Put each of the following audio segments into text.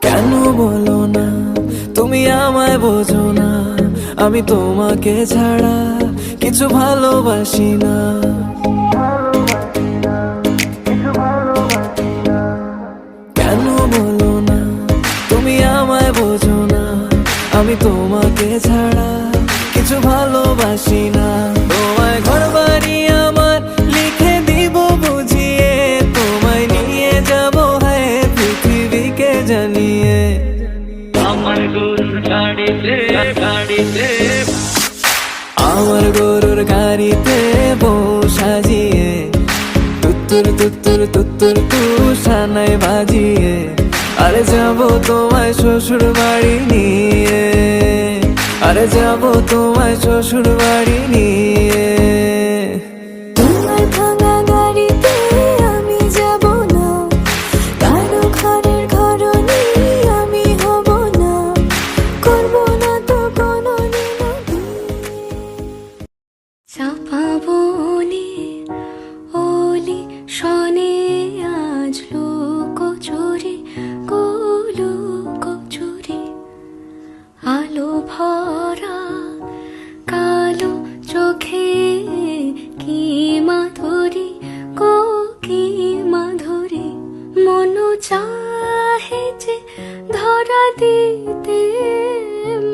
কেন বলো না? তুমি আমায় বোঝো না। আমি তোমাকে ছাড়া কিছু ভালোবাসি না। কেন বলো না? তুমি আমায় বোঝো না। আমি তোমাকে ছাড়া কিছু ভালোবাসি না। তোমায় ঘর বাড়ি আমার লিখে দিব বুঝিয়ে তোমায় নিয়ে যাব হ্যাঁ পৃথিবীকে জানিয়ে। আমার গরুর গাড়িতে গাড়িতে। আমার গরুর গাড়িতে বউ সাজিয়ে তুত্তুর তুত্তুর তুত্তুর তুষানায় বাজিয়ে। আরে যাব তোমায় শ্বশুর বাড়ি নিয়ে। যাব তোমায় শ্বশুর বাড়ি নিয়ে। যে ধরা দিতে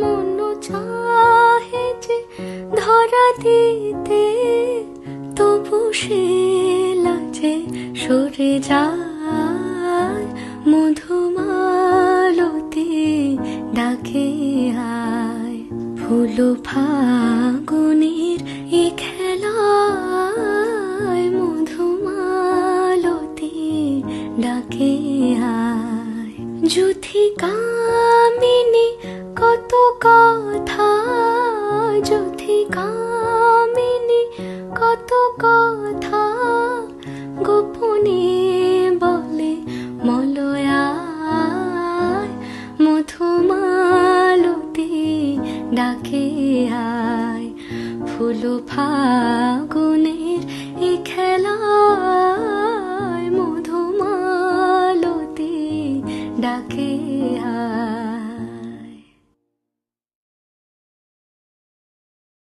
মন চাহে যে, ধরা দিতে তবু সে লাজে সরে যায় মধুমালতি ডাকে আয়। ফুল ফাগুনের এ খেলায় মধুমালতি ডাকে যুথি কামিনী, কত কথা যুথি কামিনী, কত কথা গোপনে বলে মলয়ায়, মধুমালতি ডাকে আয়। ফুল ফাগুনের এ খেলা